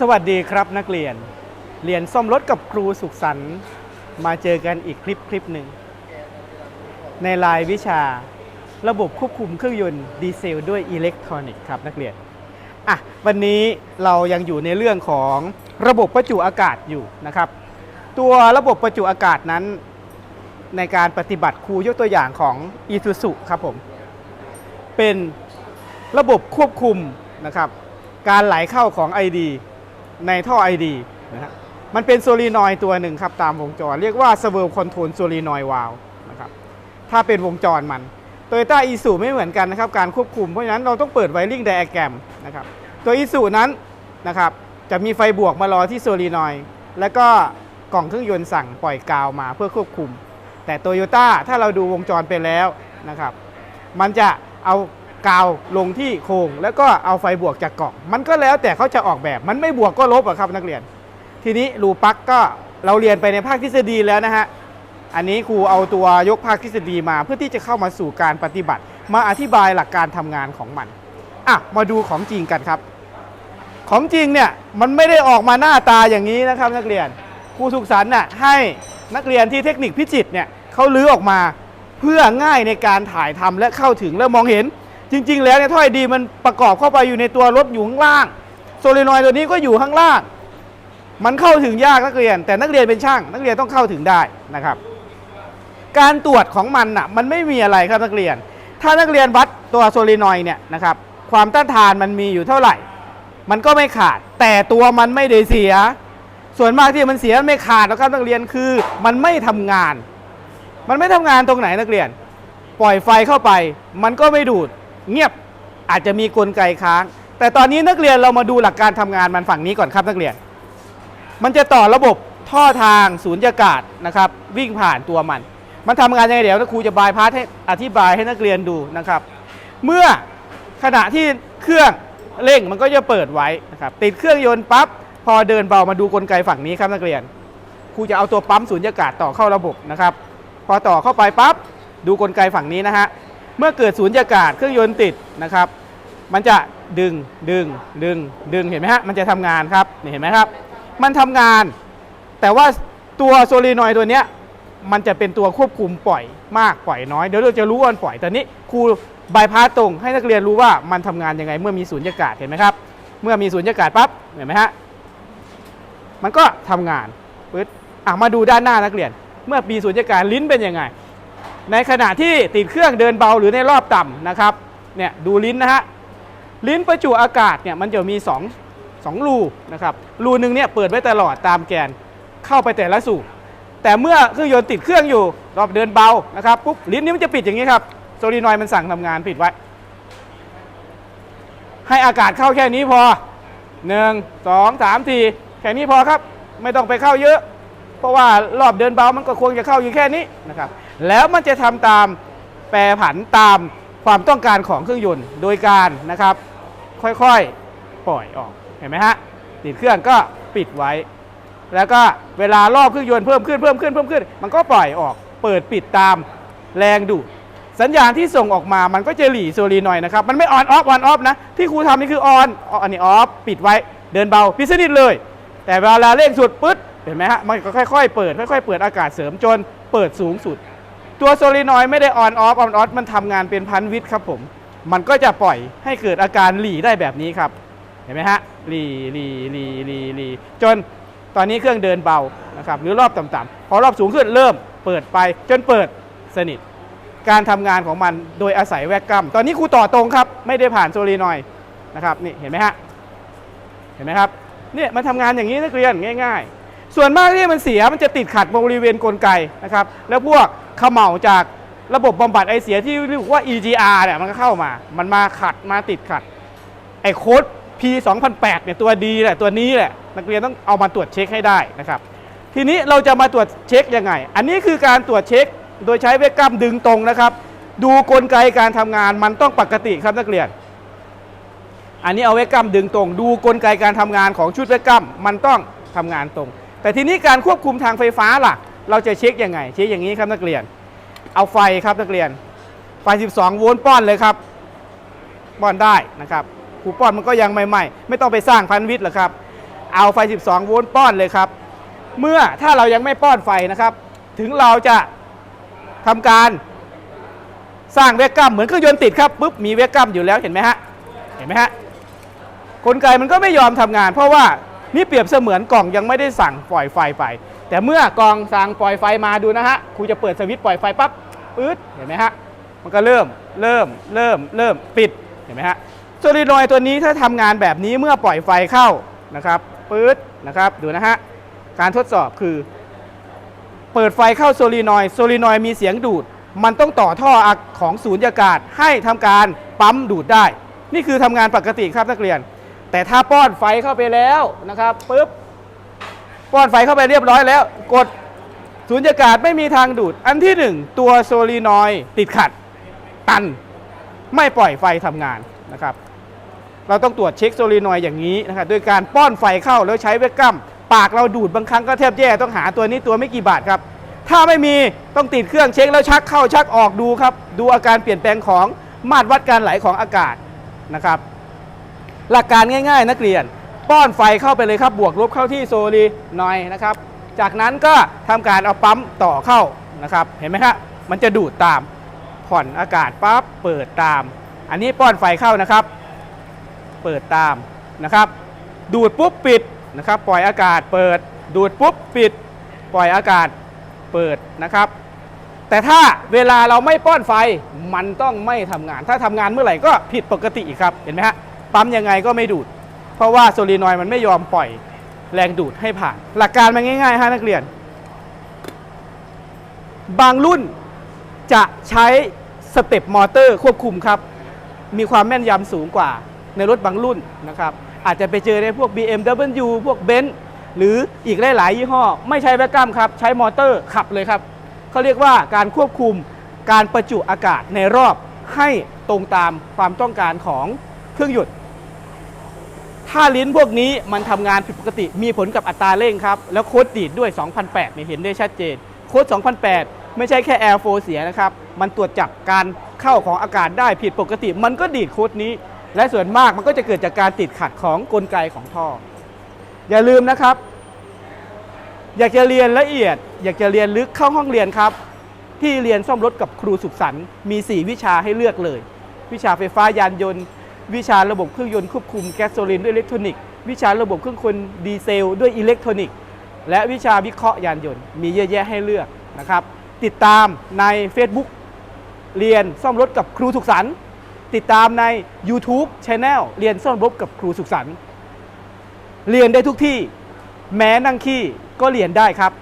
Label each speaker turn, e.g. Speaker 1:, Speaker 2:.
Speaker 1: สวัสดีครับนักเรียน เรียนซ่อมรถกับครูสุขสันต์มาเจอกันอีกคลิปคลิปหนึ่ง ในรายวิชาระบบควบคุมเครื่องยนต์ดีเซลด้วยอิเล็กทรอนิกส์ครับนักเรียนอะวันนี้เรายังอยู่ในเรื่องของระบบประจุอากาศอยู่นะครับ ตัวระบบประจุอากาศนั้น ในการปฏิบัติครูยกตัวอย่างของ i s u z u ครับผมเป็นระบบควบคุมนะครับการไหลเข้าของ ID ในท่อ ID นะครับมันเป็นโซลีนอยตัวหนึ่งครับตามวงจร เรียกว่า s w i r l Control Solenoid Valve นะครับถ้าเป็นวงจรมันโตโยต้าอีสูไม่เหมือนกันนะครับการควบคุมเพราะฉะนั้นเราต้องเปิดไวริงไดอะแกรมนะครับตัวอีสูนั้นนะครับจะมีไฟบวกมารอที่โซลีนอยแล้วก็กล่องเครื่องยนต์สั่งปล่อยกาวมาเพื่อควบคุม แต่โตโยต้าถ้าเราดูวงจรไปแล้วนะครับมันจะเอา กาวลงที่โครงแล้วก็เอาไฟบวกจากกล่อง มันก็แล้วแต่เขาจะออกแบบมันไม่บวกก็ลบอะครับนักเรียน ทีนี้รูปลั๊กก็เราเรียนไปในภาคทฤษฎีแล้วนะฮะอันนี้ครูเอาตัวยกภาคทฤษฎีมาเพื่อที่จะเข้ามาสู่การปฏิบัติ มาอธิบายหลักการทำงานของมันอะมาดูของจริงกันครับ ของจริงเนี่ยมันไม่ได้ออกมาหน้าตาอย่างนี้นะครับนักเรียนครูสุขสันต์น่ะให้นักเรียนที่เทคนิคพิจิตเนี่ยเขาลื้อออกมาเพื่อง่ายในการถ่ายทำและเข้าถึงและมองเห็น จริง ๆ แล้วเนี่ยถ้อยดีมันประกอบเข้าไปอยู่ในตัวรถอยู่ข้างล่าง โซลินอยตัวนี้ก็อยู่ข้างล่าง มันเข้าถึงยากนักเรียน แต่นักเรียนเป็นช่าง นักเรียนต้องเข้าถึงได้นะครับ การตรวจของมันน่ะมันไม่มีอะไรครับนักเรียน ถ้านักเรียนวัดตัวโซลินอยเนี่ยนะครับความต้านทานมันมีอยู่เท่าไหร่ มันก็ไม่ขาด แต่ตัวมันไม่ได้เสีย ส่วนมากที่มันเสียไม่ขาดหรอกครับนักเรียนคือมันไม่ทำงาน มันไม่ทำงานตรงไหนนักเรียน ปล่อยไฟเข้าไป มันก็ไม่ดูด เงียบอาจจะมีกลไกค้าง แต่ตอนนี้นักเรียนเรามาดูหลักการทำงานมันฝั่งนี้ก่อนครับนักเรียน มันจะต่อระบบท่อทางศูนยากาศนะครับ วิ่งผ่านตัวมัน มันทำงานยังไงเดี๋ยวครูจะบายพาสให้อธิบายให้นักเรียนดูนะครับ เมื่อขณะที่เครื่องเร่งมันก็จะเปิดไว้นะครับติดเครื่องยนต์ปั๊บพอเดินเบามาดูกลไกฝั่งนี้ครับนักเรียนครูจะเอาตัวปั๊มสูญญากาศต่อเข้าระบบนะครับ พอต่อเข้าไปปั๊บดูกลไกฝั่งนี้นะฮะ มื่อเกิดสูญญากาศเครื่องยนต์ติดนะครับ มันจะดึงดึงดึงดึงเห็นไหมฮะมันจะทำงานครับนี่เห็นไหมครับ มันทำงาน แต่ว่าตัวโซลีนอยตัวเนี้ยมันจะเป็นตัวควบคุมปล่อยมากปล่อยน้อยเดี๋ยวเราจะรู้ว่ามันปล่อยแต่นี้ครูบายพาสตรงให้นักเรียนรู้ว่ามันทำงานยังไงเมื่อมีสูญญากาศเห็นไหมครับ เมื่อมีสูญญากาศปั๊บเห็นไหมฮะมันก็ทำงานปึ๊ดอะมาดูด้านหน้านักเรียน เมื่อมีสูญญากาศลิ้นเป็นยังไง ในขณะที่ติดเครื่องเดินเบาหรือในรอบต่ำนะครับเนี่ยดูลิ้นนะฮะลิ้นประจุอากาศเนี่ยมันจะมี2 2รูนะครับรูหนึ่งเนี่ยเปิดไว้ตลอดตามแกนเข้าไปแต่ละสูบแต่เมื่อเครื่องยนต์ติดเครื่องอยู่รอบเดินเบานะครับปุ๊บลิ้นนี้มันจะปิดอย่างนี้ครับโซลีนอยด์มันสั่งทำงานปิดไว้ ให้อากาศเข้าแค่นี้พอ 1 2 3 4 แค่นี้พอครับ ไม่ต้องไปเข้าเยอะ เพราะว่ารอบเดินเบามันก็ควรจะเข้าอยู่แค่นี้นะครับ แล้วมันจะทำตามแปรผันตามความต้องการของเครื่องยนต์โดยการนะครับ ค่อยๆปล่อยออกเห็นไหมฮะติดเครื่องก็ปิดไว้ แล้วก็เวลารอบเครื่องยนต์เพิ่มขึ้นเพิ่มขึ้นเพิ่มขึ้น มันก็ปล่อยออกเปิดปิดตามแรงดูดสัญญาณที่ส่งออกมามันก็จะหลีโซลีนอยนะครับ มันไม่ออนออฟออนออฟนะ ที่ครูทำนี่คือออนอันนี้ออฟปิดไว้เดินเบาพิสนิทเลย แต่เวลาเร่งสุดปึ๊ดเห็นไหมฮะมันก็ค่อยๆเปิดค่อยๆเปิดอากาศเสริมจนเปิดสูงสุด ตัวโซลีนอยไม่ได้ออนออฟออนออฟมันทำงานเป็นพันวิทย์ครับผม มันก็จะปล่อยให้เกิดอาการหลีได้แบบนี้ครับ เห็นไหมฮะหลีหลีหลีหลีหลีจนตอนนี้เครื่องเดินเบานะครับหรือรอบต่ำๆพอรอบสูงขึ้นเริ่มเปิดไปจนเปิดสนิท การทำงานของมันโดยอาศัยแวกกัมตอนนี้ครูต่อตรงครับ ไม่ได้ผ่านโซลีนอยนะครับนี่เห็นไหมฮะเห็นไหมครับเนี่ยมันทำงานอย่างนี้นักเรียนง่าย ๆ ส่วนมากที่มันเสียมันจะติดขัดบริเวณกลไกนะครับแล้วพวก ขม่าจากระบบบำบัดไอเสียที่เรียกว่า EGR เนี่ยมันก็เข้ามา มันมาขัดมาติดขัด ไอโค้ด P 2008เนี่ยตัวดีแหละตัวนี้แหละนักเรียนต้องเอามาตรวจเช็คให้ได้นะครับ ทีนี้เราจะมาตรวจเช็คยังไง อันนี้คือการตรวจเช็คโดยใช้เวกกัมดึงตรงนะครับ ดูกลไกการทำงานมันต้องปกติครับนักเรียน อันนี้เอาเวกกัมดึงตรง ดูกลไกการทำงานของชุดเวกกัมมันต้องทำงานตรง แต่ทีนี้การควบคุมทางไฟฟ้าล่ะ เราจะเช็คยังไง เช็คอย่างนี้ครับนักเรียน เอาไฟครับนักเรียน ไฟ 12 โวลต์ป้อนเลยครับ ป้อนได้นะครับครูป้อนมันก็ยังใหม่ๆ ไม่ต้องไปสร้างพันวิทย์หรอกครับ เอาไฟ 12 โวลต์ป้อนเลยครับ เมื่อถ้าเรายังไม่ป้อนไฟนะครับ ถึงเราจะทำการสร้างเวกกัมเหมือนเครื่องยนต์ติดครับปุ๊บมีเวกกัมอยู่แล้วเห็นไหมฮะเห็นไหมฮะกลไกมันก็ไม่ยอมทำงาน เพราะว่านี่เปรียบเสมือนกล่องยังไม่ได้สั่งปล่อยไฟไป แต่เมื่อกองสั่งปล่อยไฟมาดูนะฮะครูจะเปิดสวิตช์ปล่อยไฟปั๊บปื๊ดเห็นไหมฮะมันก็เริ่มเริ่มเริ่มเริ่มปิดเห็นไหมฮะโซลินอยด์ตัวนี้ถ้าทำงานแบบนี้เมื่อปล่อยไฟเข้านะครับปื๊ดนะครับดูนะฮะการทดสอบคือ เปิดไฟเข้าโซลีนอยด์โซลีนอยด์มีเสียงดูด มันต้องต่อท่ออักของศูนยากาศให้ทำการปั๊มดูดได้ นี่คือทำงานปกติครับนักเรียน แต่ถ้าป้อนไฟเข้าไปแล้วนะครับปุ๊บ ป้อนไฟเข้าไปเรียบร้อยแล้ว กดศูนยากาศไม่มีทางดูด อันที่หนึ่งตัวโซลีนอยด์ติดขัด ตัน ไม่ปล่อยไฟทำงานนะครับเราต้องตรวจเช็คโซลีนอยด์อย่างนี้นะครับโดยการป้อนไฟเข้าแล้วใช้เวกกัมปากเราดูดบางครั้งก็แทบแย่ต้องหาตัวนี้ตัวไม่กี่บาทครับ ถ้าไม่มีต้องติดเครื่องเช็คแล้วชักเข้าชักออกดูครับ ดูอาการเปลี่ยนแปลงของมาตรวัดการไหลของอากาศนะครับ หลักการง่าย ๆ นักเรียน ป้อนไฟเข้าไปเลยครับ บวกลบเข้าที่โซลีนอยนะครับ จากนั้นก็ทำการเอาปั๊มต่อเข้านะครับ เห็นไหมครับมันจะดูดตาม ผ่อนอากาศปั๊บเปิดตาม อันนี้ป้อนไฟเข้านะครับ เปิดตามนะครับ ดูดปุ๊บปิดนะครับ ปล่อยอากาศเปิด ดูดปุ๊บปิด ปล่อยอากาศเปิดนะครับ แต่ถ้าเวลาเราไม่ป้อนไฟมันต้องไม่ทำงาน ถ้าทำงานเมื่อไหร่ก็ผิดปกติอีกครับ เห็นไหมฮะ ปั๊มยังไงก็ไม่ดูด เพราะว่าโซลีนอยมันไม่ยอมปล่อยแรงดูดให้ผ่าน หลักการมันง่ายๆฮะนักเรียน บางรุ่นจะใช้สเต็ปมอเตอร์ควบคุมครับ มีความแม่นยำสูงกว่าในรถบางรุ่นนะครับ อาจจะไปเจอในพวก BMW พวก b e n z หรืออีกหลาย ๆ ยี่ห้อ ไม่ใช้แวกกัมครับ ใช้มอเตอร์ขับเลยครับ เขาเรียกว่าการควบคุมการประจุอากาศในรอบให้ตรงตามความต้องการของเครื่องยนต์ ถ้าลิ้นพวกนี้มันทำงานผิดปกติ มีผลกับอัตราเร่งครับ แล้วโค้ดดีดด้วย 2008เนี่ยเห็นได้ชัดเจน โค้ด 2008 ไม่ใช่แค่แอร์โฟเสียนะครับ มันตรวจจับการเข้าของอากาศได้ผิดปกติ มันก็ดีดโค้ดนี้ และส่วนมากมันก็จะเกิดจากการติดขัดของกลไกของท่อ อย่าลืมนะครับ อยากจะเรียนละเอียด อยากจะเรียนลึกเข้าห้องเรียนครับ ที่เรียนซ่อมรถกับครูสุขสันต์มี 4 วิชาให้เลือกเลย วิชาไฟฟ้ายานยนต์ วิชาระบบเครื่องยนต์ควบคุมแก๊สโซลินด้วยอิเล็กทรอนิกส์วิชาระบบเครื่องกลดีเซล ด้วยอิเล็กทรอนิกส์และวิชาวิเคราะห์ยานยนต์ มีเยอะแยะให้เลือกนะครับ ติดตามใน Facebook เรียนซ่อมรถกับครูสุขสันต์ติดตามใน YouTube Channel เรียนซ่อมรถกับครูสุขสันต์เรียนได้ทุกที่ แม้นั่งขี้ก็เรียนได้ครับ